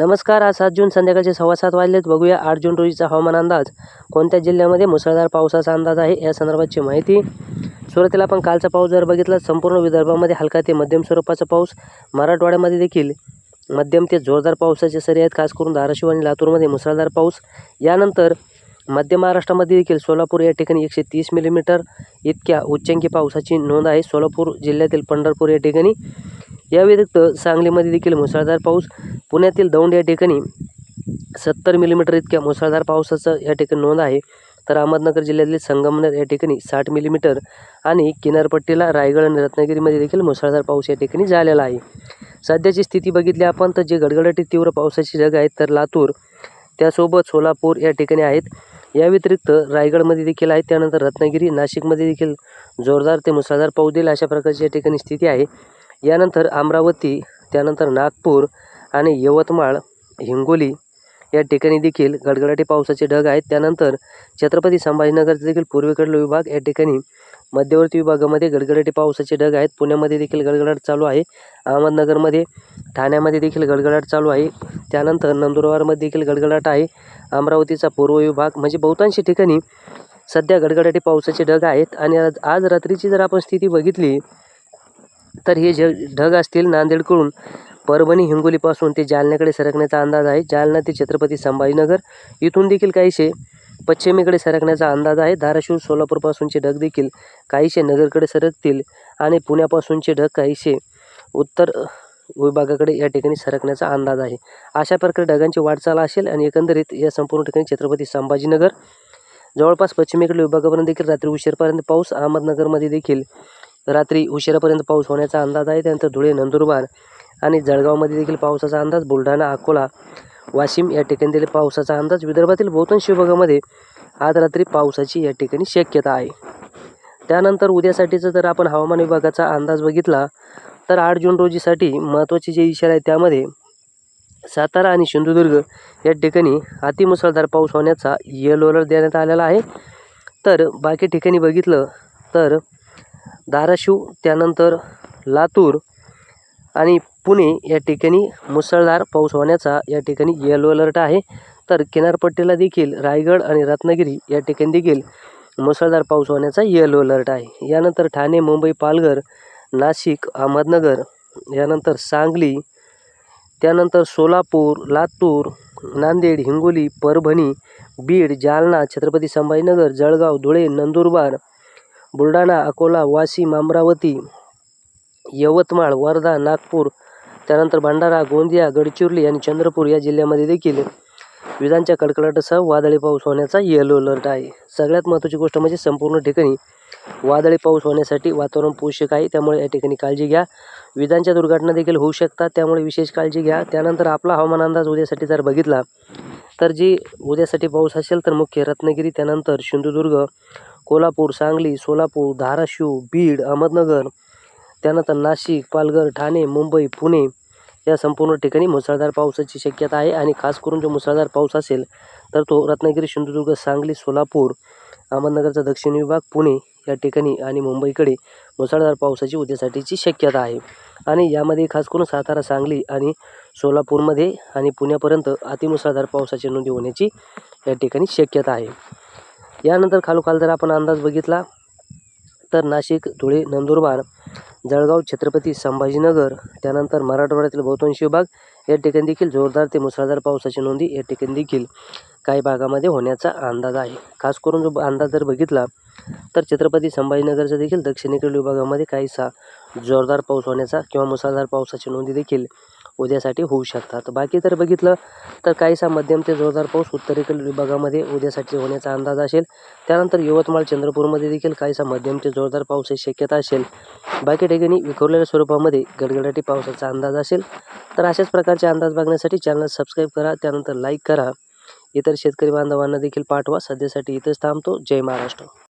नमस्कार आज सात जून संध्याकाळचे सव्वा सात वाजलेत. बघूया आठ जून रोजीचा हवामान अंदाज. कोणत्या जिल्ह्यामध्ये मुसळधार पावसाचा अंदाज आहे या संदर्भातची माहिती सुरुवातीला आपण कालचा पाऊस जर बघितला संपूर्ण विदर्भामध्ये हलका ते मध्यम स्वरूपाचा पाऊस. मराठवाड्यामध्ये देखील मध्यम ते जोरदार पावसाचे सरी आहेत. खास करून धाराशिव आणि लातूरमध्ये मुसळधार पाऊस. यानंतर मध्य महाराष्ट्रामध्ये देखील सोलापूर या ठिकाणी एकशे तीस मिलीमीटर इतक्या उच्चांकी पावसाची नोंद आहे. सोलापूर जिल्ह्यातील पंढरपूर या ठिकाणी या व्यतिरिक्त सांगलीमध्ये देखील मुसळधार पाऊस. पुण्यातील दौंड या ठिकाणी सत्तर मिलीमीटर इतक्या मुसळधार पावसाचं या ठिकाणी नोंद आहे. तर अहमदनगर जिल्ह्यातील संगमनेर या ठिकाणी साठ मिलीमीटर आणि किनारपट्टीला रायगड आणि रत्नागिरीमध्ये देखील मुसळधार पाऊस या ठिकाणी झालेला आहे. सध्याची स्थिती बघितली आपण तर जे गडगडाटी तीव्र पावसाची जग आहेत तर लातूर त्यासोबत सोलापूर या ठिकाणी आहेत. या व्यतिरिक्त रायगडमध्ये देखील आहेत त्यानंतर रत्नागिरी नाशिकमध्ये देखील जोरदार ते मुसळधार पाऊस देईल अशा प्रकारची या ठिकाणी स्थिती आहे. यानंतर अमरावती त्यानंतर नागपूर आणि यवतमाळ हिंगोली या ठिकाणी देखील गडगडाटी पावसाचे ढग आहेत. त्यानंतर छत्रपती संभाजीनगरचे देखील पूर्वेकडील विभाग या ठिकाणी मध्यवर्ती विभागामध्ये गडगडाटी पावसाचे ढग आहेत. पुण्यामध्ये देखील गडगडाट चालू आहे. अहमदनगरमध्ये ठाण्यामध्ये देखील गडगडाट चालू आहे. त्यानंतर नंदुरबारमध्ये देखील गडगडाट आहे. अमरावतीचा पूर्व विभाग म्हणजे बहुतांशी ठिकाणी सध्या गडगडाटी पावसाचे ढग आहेत. आणि आज आज रात्रीची जर आपण स्थिती बघितली तर हे ज ढग असतील नांदेडकडून परभणी हिंगोलीपासून ते जालन्याकडे सरकण्याचा अंदाज आहे. जालना ते छत्रपती संभाजीनगर इथून देखील काहीसे पश्चिमेकडे सरकण्याचा अंदाज आहे. धाराशिव सोलापूरपासूनचे ढग देखील काहीसे नगरकडे सरकतील आणि पुण्यापासूनचे ढग काहीसे उत्तर विभागाकडे या ठिकाणी सरकण्याचा अंदाज आहे. अशा प्रकारे ढगांची वाटचाल असेल आणि एकंदरीत या संपूर्ण ठिकाणी छत्रपती संभाजीनगर जवळपास पश्चिमेकडील विभागापर्यंत देखील रात्री उशीरपर्यंत पाऊस अहमदनगरमध्ये देखील रात्री उशिरापर्यंत पाऊस होण्याचा अंदाज आहे. त्यानंतर धुळे नंदुरबार आणि जळगावमध्ये देखील पावसाचा अंदाज बुलढाणा अकोला वाशिम या ठिकाणी देखील पावसाचा अंदाज. विदर्भातील बहुतांश विभागामध्ये आज रात्री पावसाची या ठिकाणी शक्यता आहे. त्यानंतर उद्यासाठीचं जर आपण हवामान विभागाचा अंदाज बघितला तर आठ जून रोजीसाठी महत्त्वाचे जे इशारा आहे त्यामध्ये सातारा आणि सिंधुदुर्ग या ठिकाणी अतिमुसळधार पाऊस होण्याचा येलो अलर्ट देण्यात आलेला आहे. तर बाकी ठिकाणी बघितलं तर धाराशिव त्यानंतर लातूर आणि पुणे या ठिकाणी मुसळधार पाऊस होण्याचा या ठिकाणी येलो अलर्ट आहे. तर किनारपट्टीला देखील रायगड आणि रत्नागिरी या ठिकाणी देखील मुसळधार पाऊस होण्याचा येलो अलर्ट आहे. यानंतर ठाणे मुंबई पालघर नाशिक अहमदनगर यानंतर सांगली त्यानंतर सोलापूर लातूर नांदेड हिंगोली परभणी बीड जालना छत्रपती संभाजीनगर जळगाव धुळे नंदुरबार बुलढाणा अकोला वाशिम अमरावती यवतमाळ वर्धा नागपूर त्यानंतर भंडारा गोंदिया गडचिरोली आणि चंद्रपूर या जिल्ह्यामध्ये देखील विजांच्या कडकडाटासह वादळी पाऊस होण्याचा येलो अलर्ट आहे. सगळ्यात महत्त्वाची गोष्ट म्हणजे संपूर्ण ठिकाणी वादळी पाऊस होण्यासाठी वातावरण पोषक आहे. त्यामुळे या ठिकाणी काळजी घ्या. विजांच्या दुर्घटना देखील होऊ शकतात. त्यामुळे विशेष काळजी घ्या. त्यानंतर आपला हवामान अंदाज उद्यासाठी जर बघितला तर जी उद्यासाठी पाऊस असेल तर मुख्य रत्नागिरी त्यानंतर सिंधुदुर्ग कोल्हापूर सांगली सोलापूर धाराशिव बीड अहमदनगर त्यानंतर नाशिक पालघर ठाणे मुंबई पुणे या संपूर्ण ठिकाणी मुसळधार पावसाची शक्यता आहे आणि खास करून जो मुसळधार पाऊस असेल तर तो रत्नागिरी सिंधुदुर्ग सांगली सोलापूर अहमदनगरचा दक्षिण विभाग पुणे या ठिकाणी आणि मुंबईकडे मुसळधार पावसाची उद्यासाठीची शक्यता आहे. आणि यामध्ये खास करून सातारा सांगली आणि सोलापूरमध्ये आणि पुण्यापर्यंत अतिमुसळधार पावसाची नोंदी होण्याची या ठिकाणी शक्यता आहे. यानंतर खालोखाल जर आपण अंदाज बघितला तर नाशिक धुळे नंदुरबार जळगाव छत्रपती संभाजीनगर त्यानंतर मराठवाड्यातील बहुतांशी विभाग या ठिकाणी देखील जोरदार ते मुसळधार पावसाची नोंदी या ठिकाणी देखील काही भागामध्ये होण्याचा अंदाज आहे. खास करून जो अंदाज जर बघितला तर छत्रपती संभाजीनगरच्या देखील दक्षिणेकडील विभागामध्ये काहीसा जोरदार पाऊस होण्याचा किंवा मुसळधार पावसाची नोंदी देखील उद्यासाठी होऊ शकतात. बाकी तर बघितलं तर काहीसा मध्यम ते जोरदार पाऊस उत्तरेकडील विभागामध्ये उद्यासाठी होण्याचा अंदाज असेल. त्यानंतर यवतमाळ चंद्रपूरमध्ये देखील काहीसा मध्यम ते जोरदार पावसाची शक्यता असेल. बाकी ठिकाणी विखुरलेल्या स्वरूपामध्ये गडगडाटी पावसाचा अंदाज असेल. तर अशाच प्रकारचे अंदाज बघण्यासाठी चॅनल सबस्क्राईब करा त्यानंतर लाईक करा. इतर शेतकरी बांधवांना देखील पाठवा. सध्यासाठी इथंच थांबतो. जय महाराष्ट्र.